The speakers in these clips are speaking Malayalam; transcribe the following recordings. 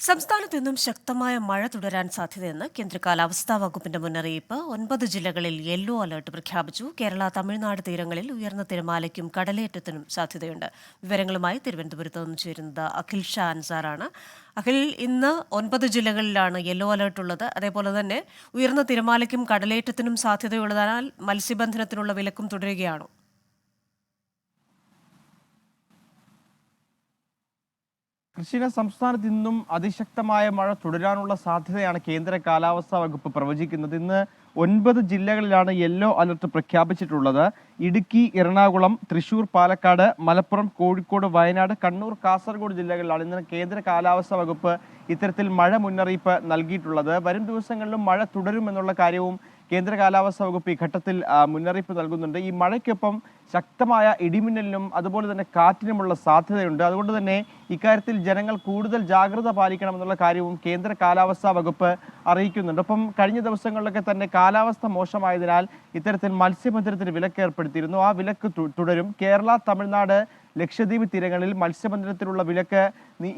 സംസ്ഥാനത്ത് ഇന്നും ശക്തമായ മഴ തുടരാൻ സാധ്യതയെന്ന് കേന്ദ്ര കാലാവസ്ഥാ വകുപ്പിന്റെ മുന്നറിയിപ്പ്. ഒൻപത് ജില്ലകളിൽ യെല്ലോ അലർട്ട് പ്രഖ്യാപിച്ചു. കേരള തമിഴ്നാട് തീരങ്ങളിൽ ഉയർന്ന തിരമാലയ്ക്കും കടലേറ്റത്തിനും സാധ്യതയുണ്ട്. വിവരങ്ങളുമായി തിരുവനന്തപുരത്ത് നിന്ന് ചേരുന്നത് അഖിൽ ഷാ അൻസാറാണ്. അഖിൽ ഇന്ന് ഒൻപത് ജില്ലകളിലാണ് യെല്ലോ അലർട്ട് ഉള്ളത്. അതേപോലെ തന്നെ ഉയർന്ന തിരമാലയ്ക്കും കടലേറ്റത്തിനും സാധ്യതയുള്ളതിനാൽ മത്സ്യബന്ധനത്തിനുള്ള വിലക്കും തുടരുകയാണോ. കൃഷിന സംസ്ഥാനത്ത് ഇന്നും അതിശക്തമായ മഴ തുടരാനുള്ള സാധ്യതയാണ് കേന്ദ്ര കാലാവസ്ഥാ വകുപ്പ് പ്രവചിക്കുന്നത്. ഇന്ന് ഒൻപത് ജില്ലകളിലാണ് യെല്ലോ അലർട്ട് പ്രഖ്യാപിച്ചിട്ടുള്ളത്. ഇടുക്കി എറണാകുളം തൃശൂർ പാലക്കാട് മലപ്പുറം കോഴിക്കോട് വയനാട് കണ്ണൂർ കാസർഗോഡ് ജില്ലകളിലാണ് ഇന്ന് കേന്ദ്ര കാലാവസ്ഥാ വകുപ്പ് ഇത്തരത്തിൽ മഴ മുന്നറിയിപ്പ് നൽകിയിട്ടുള്ളത്. വരും ദിവസങ്ങളിലും മഴ തുടരുമെന്നുള്ള കാര്യവും കേന്ദ്ര കാലാവസ്ഥാ വകുപ്പ് ഈ ഘട്ടത്തിൽ മുന്നറിയിപ്പ് നൽകുന്നുണ്ട്. ഈ മഴയ്ക്കൊപ്പം ശക്തമായ ഇടിമിന്നലിനും അതുപോലെ തന്നെ കാറ്റിനുമുള്ള സാധ്യതയുണ്ട്. അതുകൊണ്ട് തന്നെ ഇക്കാര്യത്തിൽ ജനങ്ങൾ കൂടുതൽ ജാഗ്രത പാലിക്കണം എന്നുള്ള കാര്യവും കേന്ദ്ര കാലാവസ്ഥാ വകുപ്പ് അറിയിക്കുന്നുണ്ട്. ഒപ്പം കഴിഞ്ഞ ദിവസങ്ങളിലൊക്കെ തന്നെ കാലാവസ്ഥ മോശമായതിനാൽ ഇത്തരത്തിൽ മത്സ്യബന്ധനത്തിന് വിലക്ക് ഏർപ്പെടുത്തിയിരുന്നു. ആ വിലക്ക് തുടരും. കേരള തമിഴ്നാട് ലക്ഷദ്വീപ് തീരങ്ങളിൽ മത്സ്യബന്ധനത്തിനുള്ള വിലക്ക്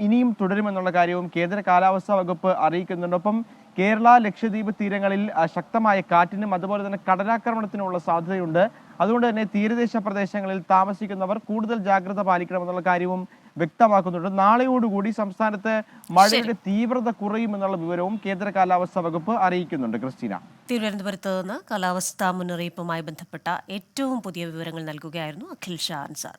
ഇനിയും തുടരുമെന്നുള്ള കാര്യവും കേന്ദ്ര കാലാവസ്ഥാ വകുപ്പ് അറിയിക്കുന്നുണ്ട്. ഒപ്പം കേരള ലക്ഷദ്വീപ് തീരങ്ങളിൽ ശക്തമായ കാറ്റിനും അതുപോലെ തന്നെ കടലാക്രമണത്തിനുമുള്ള സാധ്യതയുണ്ട്. അതുകൊണ്ട് തന്നെ തീരദേശ പ്രദേശങ്ങളിൽ താമസിക്കുന്നവർ കൂടുതൽ ജാഗ്രത പാലിക്കണമെന്നുള്ള കാര്യവും വ്യക്തമാക്കുന്നുണ്ട്. നാളെയോടുകൂടി സംസ്ഥാനത്ത് മഴയുടെ തീവ്രത കുറയുമെന്നുള്ള വിവരവും കേന്ദ്ര കാലാവസ്ഥാ വകുപ്പ് അറിയിക്കുന്നുണ്ട്. ക്രിസ്റ്റീന. തിരുവനന്തപുരത്ത് നിന്ന് കാലാവസ്ഥാ മുന്നറിയിപ്പുമായി ബന്ധപ്പെട്ട ഏറ്റവും പുതിയ വിവരങ്ങൾ നൽകുകയായിരുന്നു അഖിൽ ഷാ അൻസാർ.